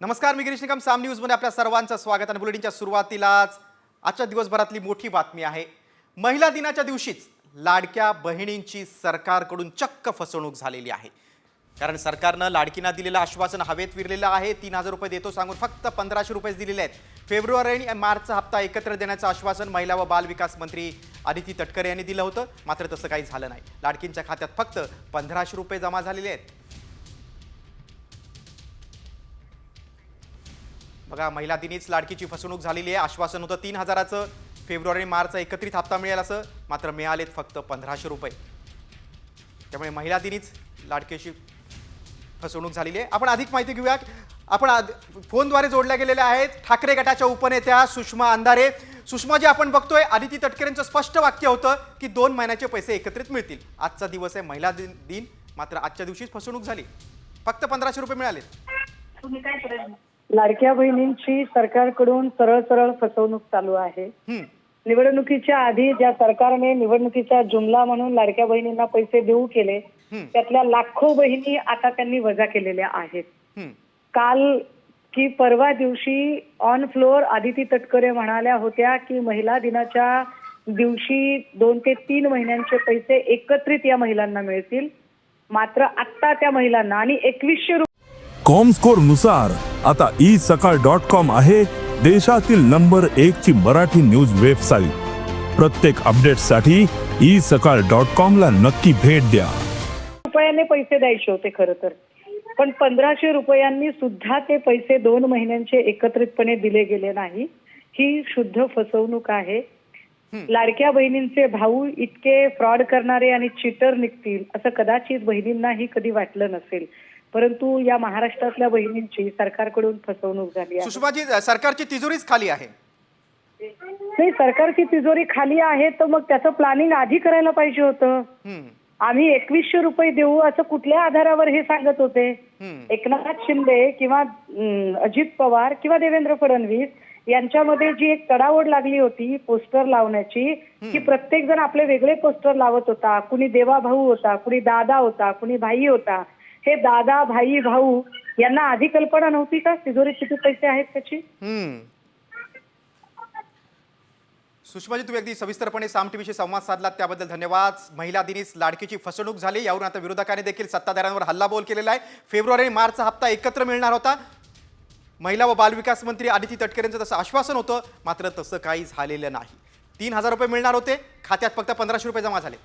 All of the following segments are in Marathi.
नमस्कार मी गिरीश निकम साम न्यूजमध्ये आपल्या सर्वांचं स्वागत आणि बुलेटिनच्या सुरुवातीलाच आजच्या दिवसभरातली मोठी बातमी आहे. महिला दिनाच्या दिवशीच लाडक्या बहिणींची सरकारकडून चक्क फसवणूक झालेली आहे. कारण सरकारनं लाडकींना दिलेलं आश्वासन हवेत विरलेलं आहे. तीन हजार रुपये देतो सांगून फक्त पंधराशे रुपयेच दिलेले आहेत. फेब्रुवारी आणि मार्चचा हप्ता एकत्र देण्याचं आश्वासन महिला व बाल विकास मंत्री आदिती तटकरे यांनी दिलं होतं. मात्र तसं काही झालं नाही. लाडकींच्या खात्यात फक्त पंधराशे रुपये जमा झालेले आहेत. बघा महिला दिनीच लाडकीची फसवणूक झालेली आहे. आश्वासन होतं तीन हजाराचं. फेब्रुवारी मार्च एकत्रित हप्ता मिळेल असं. मात्र मिळालेत फक्त पंधराशे रुपये. त्यामुळे महिला दिनीच लाडकीची फसवणूक झालेली आहे. आपण अधिक माहिती घेऊया. आपण आद- फोनद्वारे जोडल्या गेलेल्या आहेत. ठाकरे गटाच्या उपनेत्या सुषमा अंधारे. सुषमा जी आपण बघतोय आदिती तटकरेंचं स्पष्ट वाक्य होतं की दोन महिन्याचे पैसे एकत्रित मिळतील. आजचा दिवस आहे महिला दिन दिन. मात्र आजच्या दिवशीच फसवणूक झाली. फक्त पंधराशे रुपये मिळाले लाडक्या बहिणींची सरकारकडून सरळ सरळ फसवणूक चालू आहे. निवडणुकीच्या आधी ज्या सरकारने निवडणुकीचा जुमला म्हणून लाडक्या बहिणींना पैसे देऊ केले त्यातल्या लाखो बहिणी आता त्यांनी वजा केलेल्या आहेत. काल की परवा दिवशी ऑन फ्लोअर आदिती तटकरे म्हणाल्या होत्या की महिला दिनाच्या दिवशी दोन ते तीन महिन्यांचे पैसे एकत्रित या महिलांना मिळतील. मात्र आत्ता त्या महिलांना आणि एकवीसशे कॉमस्कोरनुसार आता ई सकाळ डॉट कॉम आहे देशातील नंबर एक ची मराठी न्यूज वेबसाईट प्रत्येक अपडेटसाठी ई सकाळ डॉट कॉम ला नक्की भेट द्या. रुपयाने पैसे द्यायचे होते खरं तर. पण पंधराशे रुपयांनी सुद्धा ते पैसे दोन महिन्यांचे एकत्रितपणे दिले गेले नाही. ही शुद्ध फसवणूक आहे. लाडक्या बहिणींचे भाऊ इतके फ्रॉड करणारे आणि चिटर निघतील असं कदाचित बहिणींनाही कधी वाटलं नसेल. परंतु या महाराष्ट्रातल्या बहिणींची सरकारकडून फसवणूक झाली आहे. सुषमाजी सरकारची तिजोरीच खाली आहे. नाही सरकारची तिजोरी खाली आहे तर मग त्याचं प्लॅनिंग आधी करायला पाहिजे होतं. आम्ही एकवीसशे रुपये देऊ असं कुठल्या आधारावर हे सांगत होते? हम्म. एकनाथ शिंदे किंवा अजित पवार किंवा देवेंद्र फडणवीस यांच्यामध्ये जी एक तडाओढ लागली होती पोस्टर लावण्याची की प्रत्येक जण आपले वेगळे पोस्टर लावत होता. कुणी देवा भाऊ होता कुणी दादा होता कुणी भाई होता. हे दादा भाई भाऊ यांना आधी कल्पना नव्हती का? तिजोरीत किती पैसे आहेत त्याची? हम्म. सुषमाजी तुम्ही अगदी सविस्तरपणे साम टीव्हीशी संवाद साधलात त्याबद्दल धन्यवाद. महिला दिनीच लाडकीची फसवणूक झाली यावरून आता विरोधकांनी देखील सत्ताधाऱ्यांवर हल्लाबोल केलेला आहे. फेब्रुवारी आणि मार्चचा हप्ता एकत्र मिळणार होता. महिला व बालविकास मंत्री आदिती तटकरेंचं तसं आश्वासन होतं मात्र तसं काही झालेलं नाही. तीन हजार रुपये मिळणार होते खात्यात फक्त पंधराशे रुपये जमा झाले.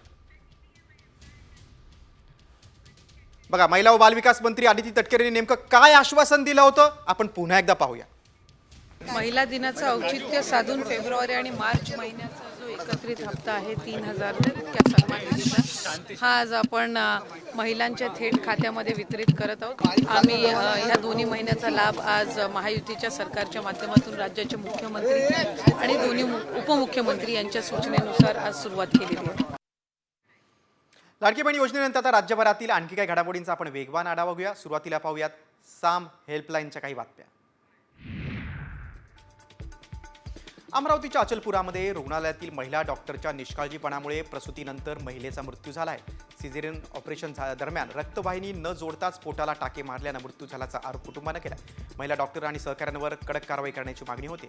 बघा महिला व बालविकास मंत्री आदिती तटकरेंनी नेमकं काय आश्वासन दिलं होतं? आपण पुन्हा एकदा पाहूया. महिला दिनाचं औचित्य साधून फेब्रुवारी आणि मार्च महिन्याचा जो एकत्रित हप्ता आहे तीन हजार त्या सन्मान हा आज आपण महिलांच्या थेट खात्यामध्ये वितरित करत आहोत. आम्ही ह्या दोन्ही महिन्याचा लाभ आज महायुतीच्या सरकारच्या माध्यमातून राज्याचे मुख्यमंत्री आणि दोन्ही उपमुख्यमंत्री यांच्या सूचनेनुसार आज सुरुवात केलेली आहे. लाडकी बहीण योजनेनंतर आता राज्यभरातील आणखी काही घडामोडींचा आपण वेगवान आढावा घेऊया. सुरुवातीला पाहूयात साम हेल्पलाईनच्या काही बातम्या. अमरावतीच्या अचलपुरामध्ये रुग्णालयातील महिला डॉक्टरच्या निष्काळजीपणामुळे प्रसूतीनंतर महिलेचा मृत्यू झाला आहे सिझेरियन ऑपरेशन दरम्यान रक्तवाहिनी न जोडताच पोटाला टाके मारल्यानं मृत्यू झाल्याचा आरोप कुटुंबानं केला. महिला डॉक्टर आणि सहकाऱ्यांवर कडक कारवाई करण्याची मागणी होती.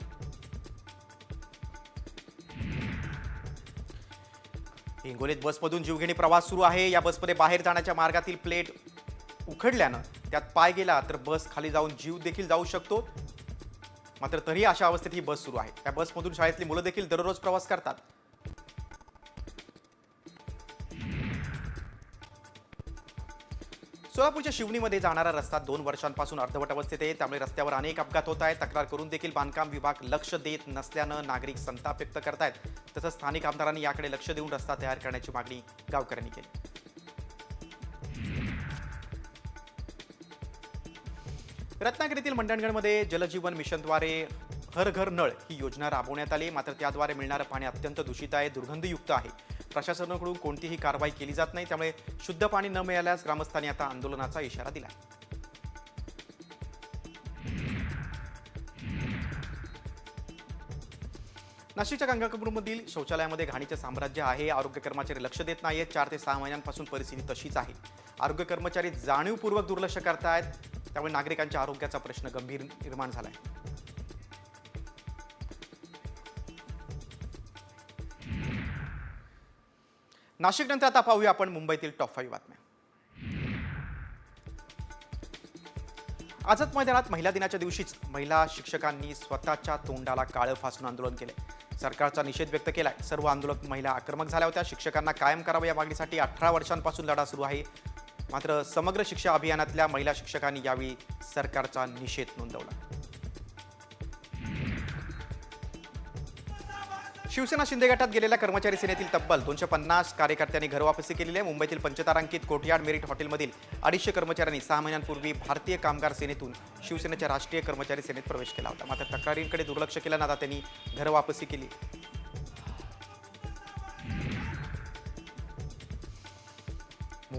हिंगोलीत बसमधून जीवघेणी प्रवास सुरू आहे. या बसमध्ये बाहेर जाण्याच्या मार्गातील प्लेट उखडल्यानं त्यात पाय गेला तर बस खाली जाऊन जीव देखील जाऊ शकतो. मात्र तरीही अशा अवस्थेत ही बस सुरू आहे. त्या बसमधून शाळेतली मुलं देखील दररोज प्रवास करतात. सोलापूरच्या शिवणीमध्ये जाणारा रस्ता दोन वर्षांपासून अर्धवट अवस्थेत आहे. त्यामुळे रस्त्यावर अनेक अपघात होत आहेत. तक्रार करून देखील बांधकाम विभाग लक्ष देत नसल्यानं नागरिक संताप व्यक्त करतायत. तसंच स्थानिक आमदारांनी याकडे लक्ष देऊन रस्ता तयार करण्याची मागणी गावकऱ्यांनी केली. रत्नागिरीतील मंडणगडमध्ये जलजीवन मिशनद्वारे हर घर नळ ही योजना राबवण्यात आली. मात्र त्याद्वारे मिळणारं पाणी अत्यंत दूषित आहे दुर्गंधयुक्त आहे. प्रशासनाकडून कोणतीही कारवाई केली जात नाही त्यामुळे शुद्ध पाणी न मिळाल्यास ग्रामस्थांनी आता आंदोलनाचा इशारा दिला. नाशिकच्या गंगापूरमधील शौचालयामध्ये घाणीचे साम्राज्य आहे आरोग्य कर्मचारी लक्ष देत नाहीत चार ते सहा महिन्यांपासून परिस्थिती तशीच आहे. आरोग्य कर्मचारी जाणीवपूर्वक दुर्लक्ष करतायत त्यामुळे नागरिकांच्या आरोग्याचा प्रश्न गंभीर निर्माण झाला आहे नाशिक नंतर आता पाहूया आपण मुंबईतील टॉप फाईव्ह बातम्या. आझाद मैदानात महिला दिनाच्या दिवशीच महिला शिक्षकांनी स्वतःच्या तोंडाला काळं फासून आंदोलन केले. सरकारचा निषेध व्यक्त केलाय. सर्व आंदोलक महिला आक्रमक झाल्या होत्या. शिक्षकांना कायम करावं या मागणीसाठी अठरा वर्षांपासून लढा सुरू आहे. मात्र समग्र शिक्षा अभियानातल्या महिला शिक्षकांनी यावेळी सरकारचा निषेध नोंदवला. शिवसेना शिंदे गटात गेलेल्या कर्मचारी सेनेतील तब्बल दोनशे पन्नास कार्यकर्त्यांनी घरवापसी केलेली. आहे मुंबईतील पंचतारांकित कोठयाड मेरिट हॉटेलमधील अडीचशे कर्मचाऱ्यांनी सहा महिन्यांपूर्वी भारतीय कामगार सेनेतून शिवसेनेच्या राष्ट्रीय कर्मचारी सेनेत प्रवेश केला होता. मात्र तक्रारींकडे दुर्लक्ष केल्यानं आता त्यांनी घरवापसी केली.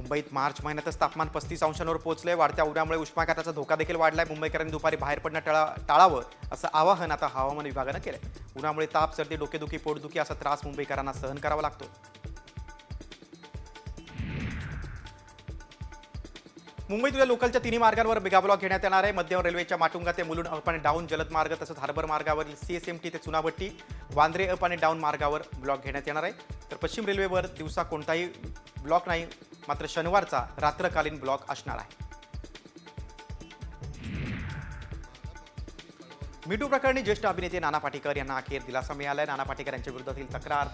मुंबईत मार्च महिन्यातच तापमान पस्तीस अंशांवर पोहोचले वाढत्या उन्हामुळे उष्माघाताचा धोका देखील वाढलाय. मुंबईकरांनी दुपारी बाहेर पडणं टाळा टाळावं असं आवाहन आता हवामान विभागानं केलंय. उन्हामुळे ताप सर्दी डोकेदुखी पोटदुखी असा त्रास मुंबईकरांना सहन करावा लागतो. मुंबईतल्या लोकलच्या तिन्ही मार्गांवर मेगाब्लॉक घेण्यात येणार आहे. मध्य रेल्वेच्या माटुंगा ते मुलुंड अप आणि डाऊन जलद मार्ग तसंच हार्बर मार्गावरील सीएसएमटी ते चुनाभट्टी वांद्रे अप आणि डाऊन मार्गावर ब्लॉक घेण्यात येणार आहे. तर पश्चिम रेल्वेवर दिवसा कोणताही ब्लॉक नाही मात्र शनिवारचा रात्रकालीन ब्लॉक असणार आहे. मिटू प्रकरणी ज्येष्ठ अभिनेते नाना पाटेकर यांना अखेर दिलासा मिळाला आहे नाना पाटेकर यांच्या विरोधातील तक्रार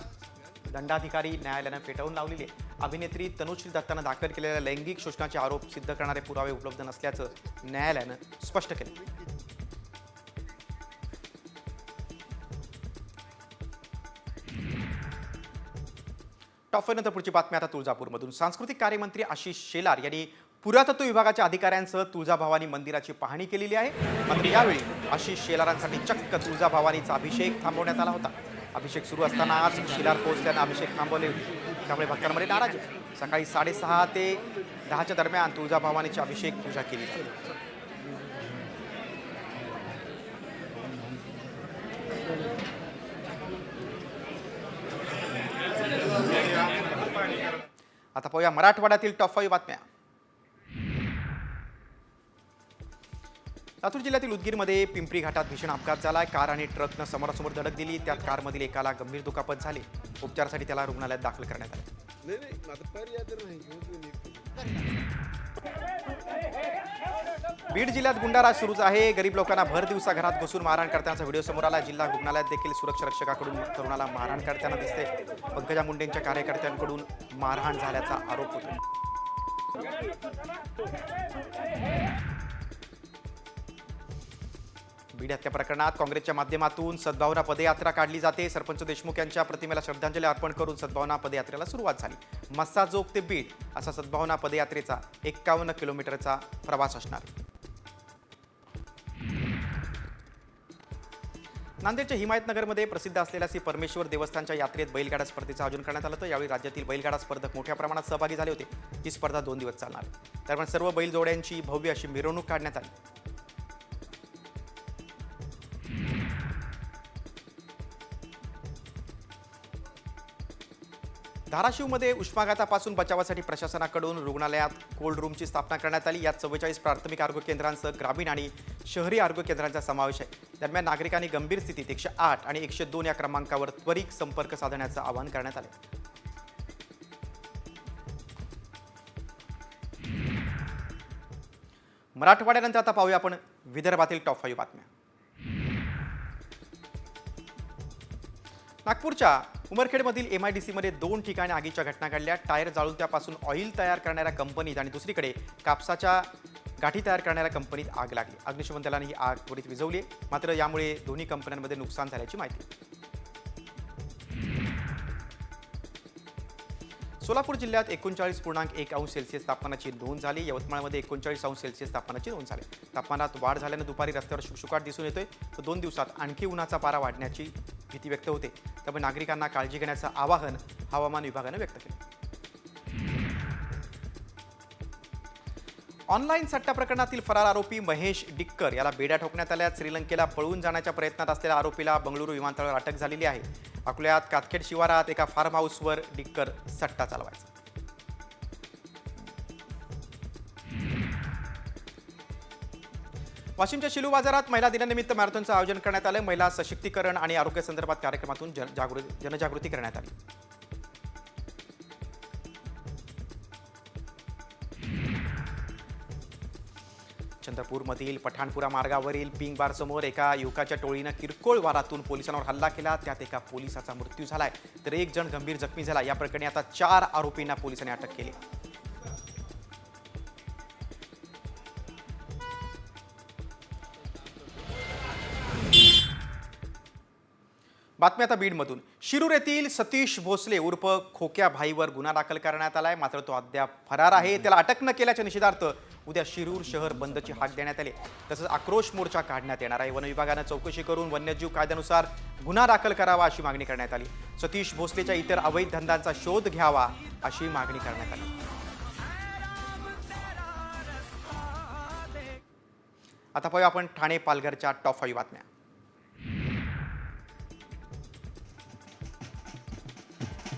दंडाधिकारी न्यायालयानं फेटाळून लावलेली आहे. अभिनेत्री तनुश्री दत्तानं दाखल केलेल्या लैंगिक शोषणाचे आरोप सिद्ध करणारे पुरावे उपलब्ध नसल्याचं न्यायालयानं स्पष्ट केलं. टॉफनंतर पुढची बातमी आता तुळजापूरमधून. सांस्कृतिक कार्यमंत्री आशिष शेलार यांनी पुरातत्व विभागाच्या अधिकाऱ्यांसह तुळजाभवानी मंदिराची पाहणी केलेली आहे. मात्र यावेळी आशिष शेलारांसाठी चक्क तुळजाभवानीचा अभिषेक थांबवण्यात आला होता. अभिषेक सुरू असताना आज शेलार पोहोचल्यानं अभिषेक थांबवले त्यामुळे भक्तांमध्ये नाराज सकाळी साडेसहा ते दहाच्या दरम्यान तुळजाभवानीची अभिषेक पूजा केली जाते. आता पाहूया मराठवाड्यातील टॉप फाईव्ह बातम्या. लातूर जिल्ह्यातील उदगीरमध्ये पिंपरी घाटात भीषण अपघात झाला कार आणि ट्रकनं समोरासमोर धडक दिली. त्यात कारमधील एकाला गंभीर दुखापत झाली. उपचारासाठी त्याला रुग्णालयात दाखल करण्यात आले. बीड जिल्ह्यात गुंडाराज सुरूच आहे. गरीब लोकांना भर दिवसा घरात घुसून मारहाण करताना व्हिडिओ समोर आला. जिल्हा रुग्णालयात देखील सुरक्षा रक्षकाकडून तरुणाला मारहाण करताना दिसते. पंकजा मुंडेंच्या कार्यकर्त्यांकडून मारहाण झाल्याचा आरोप होतो बीड हत्या प्रकरणात काँग्रेसच्या माध्यमातून सद्भावना पदयात्रा काढली जाते. सरपंच देशमुख यांच्या प्रतिमेला श्रद्धांजली अर्पण करून सद्भावना पदयात्रेला सुरुवात झाली. मस्साजोग ते बीड असा सद्भावना पदयात्रेचा एक्कावन्न किलोमीटरचा प्रवास असणार. नांदेडच्या हिमायतनगरमध्ये प्रसिद्ध असलेल्या श्री परमेश्वर देवस्थानच्या यात्रेत बैलगाडा स्पर्धेचं आयोजन करण्यात आलं होतं. यावेळी राज्यातील बैलगाडा स्पर्धक मोठ्या प्रमाणात सहभागी झाले होते. ही स्पर्धा दोन दिवस चालणार. दरम्यान सर्व बैलजोड्यांची भव्य अशी मिरवणूक काढण्यात आली. धाराशिवमध्ये उष्माघातापासून बचावासाठी प्रशासनाकडून रुग्णालयात कोल्ड रूमची स्थापना करण्यात आली. यात चव्वेचाळीस प्राथमिक आरोग्य केंद्रांसह ग्रामीण आणि शहरी आरोग्य केंद्रांचा समावेश आहे. दरम्यान नागरिकांनी गंभीर स्थितीत एकशे आठ आणि एकशे दोन या क्रमांकावर त्वरित संपर्क साधण्याचं आवाहन करण्यात आलं. मराठवाड्यानंतर आता पाहूया आपण विदर्भातील टॉप फाईव्ह बातम्या. नागपूरच्या उमरखेडमधील एम आय डी सीमध्ये दोन ठिकाणी आगीच्या घटना घडल्या. टायर जाळून त्यापासून ऑइल तयार करणाऱ्या कंपनीत आणि दुसरीकडे कापसाच्या गाठी तयार करणाऱ्या कंपनीत आग लागली. अग्निशमन दलाने ही आग त्वरित विझवली मात्र यामुळे दोन्ही कंपन्यांमध्ये नुकसान झाल्याची माहिती. सोलापूर जिल्ह्यात एकोणचाळीस पूर्णांक एक अंश सेल्सिअस तापमानाची नोंद झाली. यवतमाळमध्ये एकोणचाळीस अंश सेल्सिअस तापमानाची नोंद झाली. तापमानात वाढ झाल्यानं दुपारी रस्त्यावर शुकशुकाट दिसून येतोय. तर दोन दिवसात आणखी उन्हाचा पारा वाढण्याची भीती व्यक्त होते. त्यामुळे नागरिकांना काळजी घेण्याचं आवाहन हवामान विभागानं व्यक्त केलं. ऑनलाईन सट्टा प्रकरणातील फरार आरोपी महेश डिक्कर याला बेड्या ठोकण्यात आल्या. श्रीलंकेला पळून जाण्याच्या प्रयत्नात असलेल्या आरोपीला बंगळुरू विमानतळावर अटक झालेली आहे. अकोल्यात कातखेड शिवारात एका फार्म हाऊसवर डिक्कर सट्टा चालवायचा. वाशिमच्या शिलू बाजारात महिला दिनानिमित्त मॅरेथॉनचं आयोजन करण्यात आलं. महिला सशक्तीकरण आणि आरोग्यासंदर्भात कार्यक्रमातून जन जागृती जनजागृती करण्यात आली. चंद्रपूरमधील पठाणपुरा मार्गावरील पिंग बार समोर एका युवकाच्या टोळीनं किरकोळ वारातून पोलिसांवर हल्ला केला. त्यात एका पोलिसाचा मृत्यू झालाय. तर एक जण गंभीर जखमी झाला. या प्रकरणी आता चार आरोपींना पोलिसांनी अटक केली. बातमी आता बीडमधून. शिरूर येथील सतीश भोसले उर्फ खोक्या भाईवर गुन्हा दाखल करण्यात आलाय. मात्र तो अद्याप फरार आहे. त्याला अटक न केल्याच्या निषेधार्थ उद्या शिरूर शहर बंदची हाक देण्यात आली. तसंच आक्रोश मोर्चा काढण्यात येणार आहे. वन विभागानं चौकशी करून वन्यजीव कायद्यानुसार गुन्हा दाखल करावा अशी मागणी करण्यात आली. सतीश भोसलेच्या इतर अवैध धंद्यांचा शोध घ्यावा अशी मागणी करण्यात आली. आता पाहूया आपण ठाणे पालघरच्या टॉप फाईव्ह बातम्या.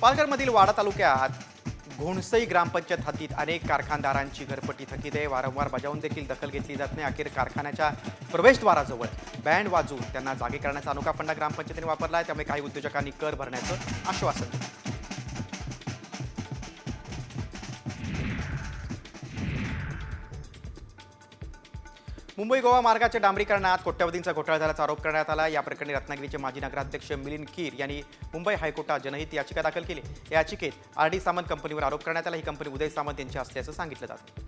पालघरमधील वाडा तालुक्यात घोणसई ग्रामपंचायत हद्दीत अनेक कारखानदारांची घरपट्टी थकीत आहे. वारंवार बजावून देखील दखल घेतली जात नाही. अखेर कारखान्याच्या प्रवेशद्वाराजवळ बँड वाजवून त्यांना जागे करण्याचा अनोखा फंडा ग्रामपंचायतीने वापरला आहे. त्यामुळे काही उद्योजकांनी कर भरण्याचं आश्वासन दिलं. मुंबई गोवा मार्गाच्या डांबरीकरणात कोट्यवधींचा घोटाळा झाल्याचा आरोप करण्यात आला. या प्रकरणी रत्नागिरीचे माजी नगराध्यक्ष मिलिंद कीर यांनी मुंबई हायकोर्टात जनहित याचिका दाखल केली. या याचिकेत आर डी सामंत कंपनीवर आरोप करण्यात आला. ही कंपनी उदय सामंत यांची असल्याचं सांगितलं जातं.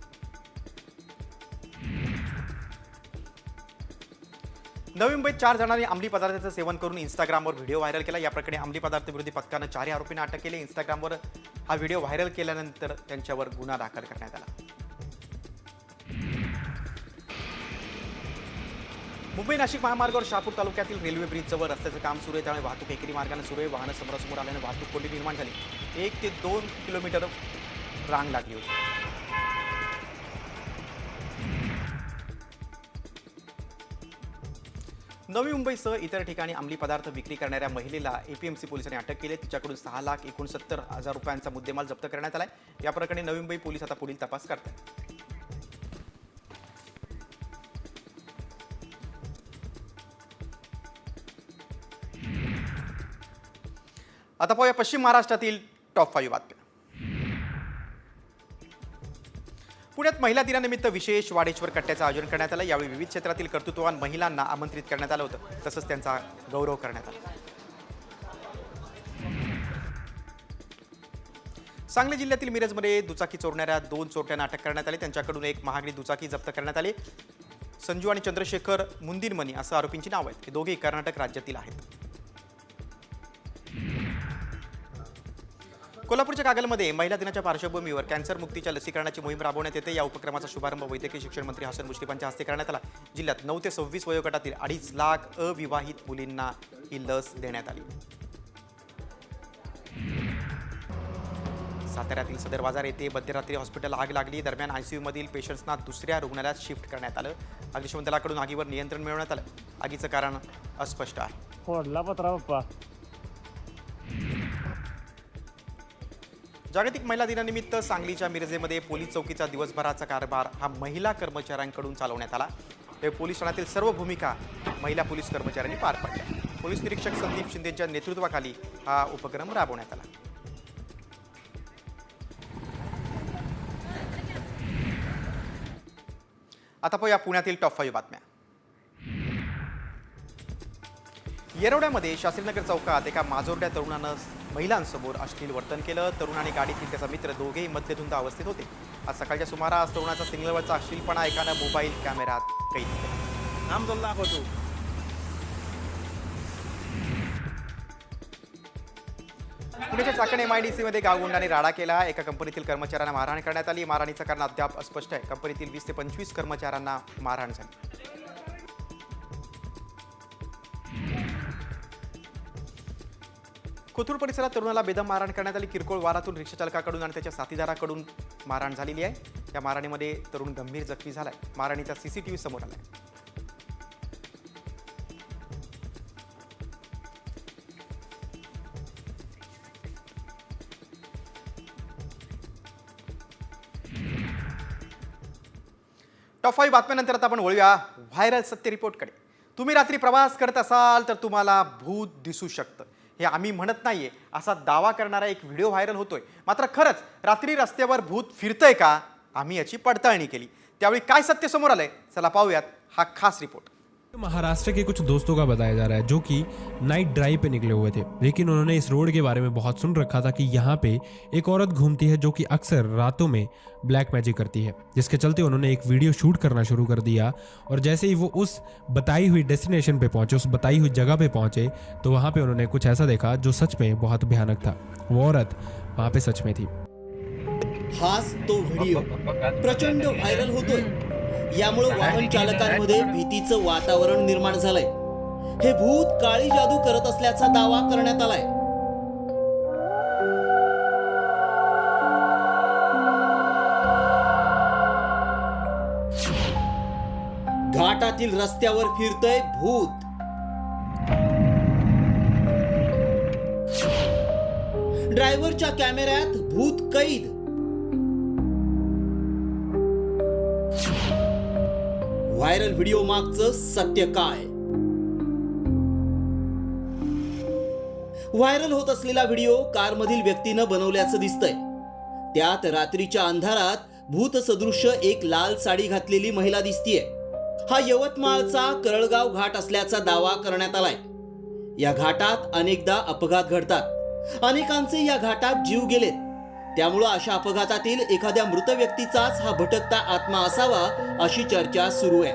नवी मुंबईत चार जणांनी अंमली पदार्थाचं सेवन करून इंस्टाग्रामवर व्हिडिओ व्हायरल केला. या प्रकरणी अंमली पदार्थ विरोधी पथकानं चारही आरोपींना अटक केली. इंस्टाग्रामवर हा व्हिडिओ व्हायरल केल्यानंतर त्यांच्यावर गुन्हा दाखल करण्यात आला. मुंबई नाशिक महामार्गावर शहापूर तालुक्यातील रेल्वे ब्रिजजवळ रस्त्याचं काम सुरू आहे. त्यामुळे वाहतूक एकेरी मार्गाने सुरू आहे. वाहनं समोरासमोर आल्याने वाहतूक कोंडी निर्माण झाली. एक ते दोन किलोमीटर रांग लागली होती. नवी मुंबईसह इतर ठिकाणी अंमली पदार्थ विक्री करणाऱ्या महिलेला एपीएमसी पोलिसांनी अटक केली. तिच्याकडून सहा लाख एकोणसत्तर हजार रुपयांचा मुद्देमाल जप्त करण्यात आला या प्रकरणी नवी मुंबई पोलीस आता पुढील तपास करतात आता पाहूया पश्चिम महाराष्ट्रातील टॉप फाईव्ह बातम्या. पुण्यात महिला दिनानिमित्त विशेष वाडेश्वर कट्ट्याचं आयोजन करण्यात आलं. यावेळी विविध क्षेत्रातील कर्तृत्ववान महिलांना आमंत्रित करण्यात आलं होतं. तसंच त्यांचा गौरव करण्यात आला. सांगली जिल्ह्यातील मिरजमध्ये दुचाकी चोरणाऱ्या दोन चोरट्यांना अटक करण्यात आली. त्यांच्याकडून एक महागडी दुचाकी जप्त करण्यात आली. संजू आणि चंद्रशेखर मुंदिनमनी असं आरोपींची नाव आहेत. हे दोघेही कर्नाटक राज्यातील आहेत. कोल्हापूरच्या कागलमध्ये महिला दिनाच्या पार्श्वभूमीवर कॅन्सर मुक्तीच्या लसीकरणाची मोहीम राबवण्यात येते. या उपक्रमाचा शुभारंभ वैद्यकीय शिक्षण मंत्री हसन मुश्रीफांच्या हस्ते करण्यात आला. जिल्ह्यात नऊ ते सव्वीस वयोगटातील अडीच लाख अविवाहित मुलींना ही लस देण्यात आली. साताऱ्यातील सदर बाजार येथे मध्यरात्री हॉस्पिटल आग लागली. दरम्यान आयसीयूमधील पेशंट्सना दुसऱ्या रुग्णालयात शिफ्ट करण्यात आलं. अग्निशमन दलाकडून आगीवर नियंत्रण मिळवण्यात आलं. आगीचं कारण अस्पष्ट आहे. जागतिक महिला दिनानिमित्त सांगलीच्या मिरजेमध्ये पोलीस चौकीचा दिवसभराचा कारभार हा महिला कर्मचाऱ्यांकडून चालवण्यात आला. पोलीस ठाण्यातील सर्व भूमिका महिला पोलीस कर्मचाऱ्यांनी पार पाडल्या. पोलीस निरीक्षक संदीप शिंदेच्या नेतृत्वाखाली हा उपक्रम राबवण्यात आला. आता पाहूया पुण्यातील टॉप फाईव्ह बातम्या. येरवड्यामध्ये शास्त्रीनगर चौकात एका माजोरड्या तरुणानं महिलांसमोर अश्लील वर्तन केलं. तरुण आणि गाडीतील त्याचा मित्र दोघेही मध्यधुंद अवस्थेत होते. आज सकाळच्या सुमारास तरुणाचा सिग्नलवरचा अश्लीलपणा एकानं मोबाईल कॅमेऱ्यात कैद केला. नाम दाखवतो पुण्याच्या चाकण एम आय डी सीमध्ये गावगुंडाने राडा केला. एका कंपनीतील कर्मचाऱ्यांना मारहाण करण्यात आली. मारहाणीचं कारण अद्याप अस्पष्ट आहे. कंपनीतील वीस ते पंचवीस कर्मचाऱ्यांना मारहाण झाली. कोथरूड परिसरात तरुणाला बेदम मारहाण करण्यात आली. किरकोळ वारातून रिक्षाचालकाकडून आणि त्याच्या साथीदाराकडून मारहाण झालेली आहे. या मारहाणीमध्ये तरुण गंभीर जखमी झालाय. मारहाणीचा सीसीटीव्ही समोर आलाय. टॉप फाईव्ह बातम्यानंतर आता आपण वळूया व्हायरल सत्य रिपोर्टकडे. तुम्ही रात्री प्रवास करत असाल तर तुम्हाला भूत दिसू शकतं. हे आम्ही म्हणत नाहीये. असा दावा करणारा एक व्हिडिओ व्हायरल होतोय. मात्र खरंच रात्री रस्त्यावर भूत फिरतंय का? आम्ही याची पडताळणी केली. त्यावेळी काय सत्य समोर आलंय? चला पाहूयात हा खास रिपोर्ट. महाराष्ट्र के कुछ दोस्तों का बताया जा रहा है, जो कि नाइट ड्राइव पे निकले हुए थे। लेकिन उन्होंने इस रोड के बारे में बहुत सुन रखा था कि यहाँ पे एक औरत घूमती है जो कि अक्सर रातों में ब्लैक मैजिक करती है, जिसके चलते उन्होंने एक वीडियो शूट करना शुरू कर दिया। और जैसे ही वो उस बताई हुई डेस्टिनेशन पे पहुँचे, उस बताई हुई जगह पे पहुँचे तो वहाँ पे उन्होंने कुछ ऐसा देखा जो सच में बहुत भयानक था। वो औरत वहाँ पे सच में थी। हाच तो व्हिडिओ प्रचंड व्हायरल होतोय यामुळे वाहन चालकांमध्ये भीतीचं वातावरण निर्माण झालंय. हे भूत काळी जादू करत असल्याचा दावा करण्यात आलाय. घाटातील रस्त्यावर फिरतय भूत. ड्रायव्हरच्या कॅमेऱ्यात भूत कैद. व्हायरल व्हिडिओ मागचं सत्य काय? व्हायरल होत असलेला व्हिडिओ कारमधील व्यक्तीनं बनवल्याचं दिसतंय. त्यात रात्रीच्या अंधारात भूत सदृश्य एक लाल साडी घातलेली महिला दिसतीये. हा यवतमाळचा करळगाव घाट असल्याचा दावा करण्यात आलाय. या घाटात अनेकदा अपघात घडतात. अनेकांचे या घाटात जीव गेलेत. त्यामुळं अशा अपघातातील एखाद्या मृत व्यक्तीचाच हा भटकता आत्मा असावा अशी चर्चा सुरू आहे.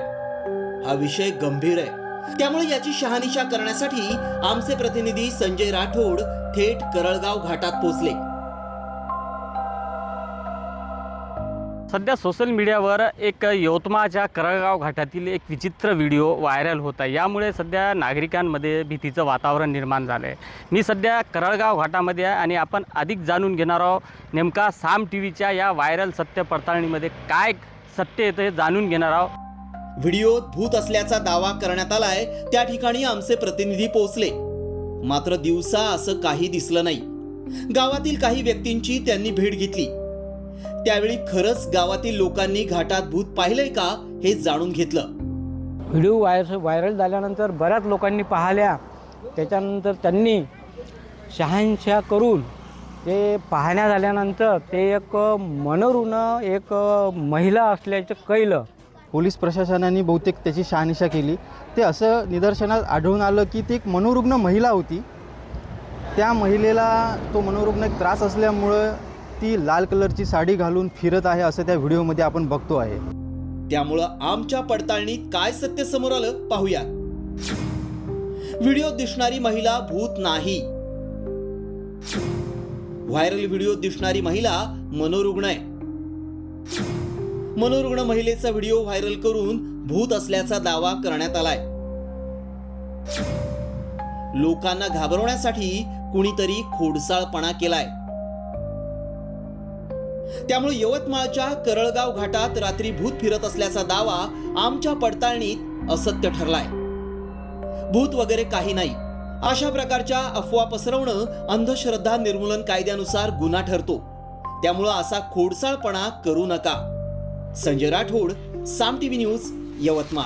हा विषय गंभीर आहे. त्यामुळे याची शहानिशा करण्यासाठी आमचे प्रतिनिधी संजय राठोड थेट करळगाव घाटात पोहोचले. सध्या सोशल मीडियावर एक यवतमाळच्या करळगाव घाटातील एक विचित्र व्हिडिओ व्हायरल होत आहे. यामुळे सध्या नागरिकांमध्ये भीतीचं वातावरण निर्माण झालं आहे मी सध्या करळगाव घाटामध्ये आहे आणि आपण अधिक जाणून घेणार आहोत नेमका साम टी व्हीच्या या व्हायरल सत्य पडताळणीमध्ये काय सत्य येतं हे जाणून घेणार आहोत. व्हिडिओत भूत असल्याचा दावा करण्यात आलाय. त्या ठिकाणी आमचे प्रतिनिधी पोहोचले. मात्र दिवसा असं काही दिसलं नाही. गावातील काही व्यक्तींची त्यांनी भेट घेतली. त्यावेळी खरंच गावातील लोकांनी घाटात भूत पाहिलंय का हे जाणून घेतलं. व्हिडिओ व्हायर व्हायरल झाल्यानंतर बऱ्याच लोकांनी पाहिल्या. त्याच्यानंतर त्यांनी शहानिशा करून ते पाहण्या झाल्यानंतर ते एक मनोरुण एक महिला असल्याचं कळलं. पोलीस प्रशासनाने बहुतेक त्याची शहानिशा केली. ते असं निदर्शनात आढळून आलं की ती एक मनोरुग्ण महिला होती. त्या महिलेला तो मनोरुग्ण एक त्रास असल्यामुळं ती लाल कलरची साडी घालून फिरत आहे असं त्या व्हिडिओमध्ये आपण बघतो आहे. त्यामुळं आमच्या पडताळणीत काय सत्य समोर आलं पाहूया व्हिडिओ दिसणारी महिला भूत नाही. व्हायरल व्हिडिओ दिसणारी महिला मनोरुग्ण आहे. मनोरुग्ण महिलेचा व्हिडिओ व्हायरल करून भूत असल्याचा दावा करण्यात आलाय. लोकांना घाबरवण्यासाठी कुणीतरी खोडसाळपणा केलाय. त्यामुळे यवतमाळच्या करळगाव घाटात रात्री भूत फिरत असल्याचा दावा आमच्या पडताळणीत असत्य ठरलाय. भूत वगैरे काही नाही. अशा प्रकारच्या अफवा पसरवणं अंधश्रद्धा निर्मूलन कायद्यानुसार गुन्हा ठरतो. त्यामुळं असा खोडसाळपणा करू नका. Sanjay Rathod Saam TV news Yavatmal.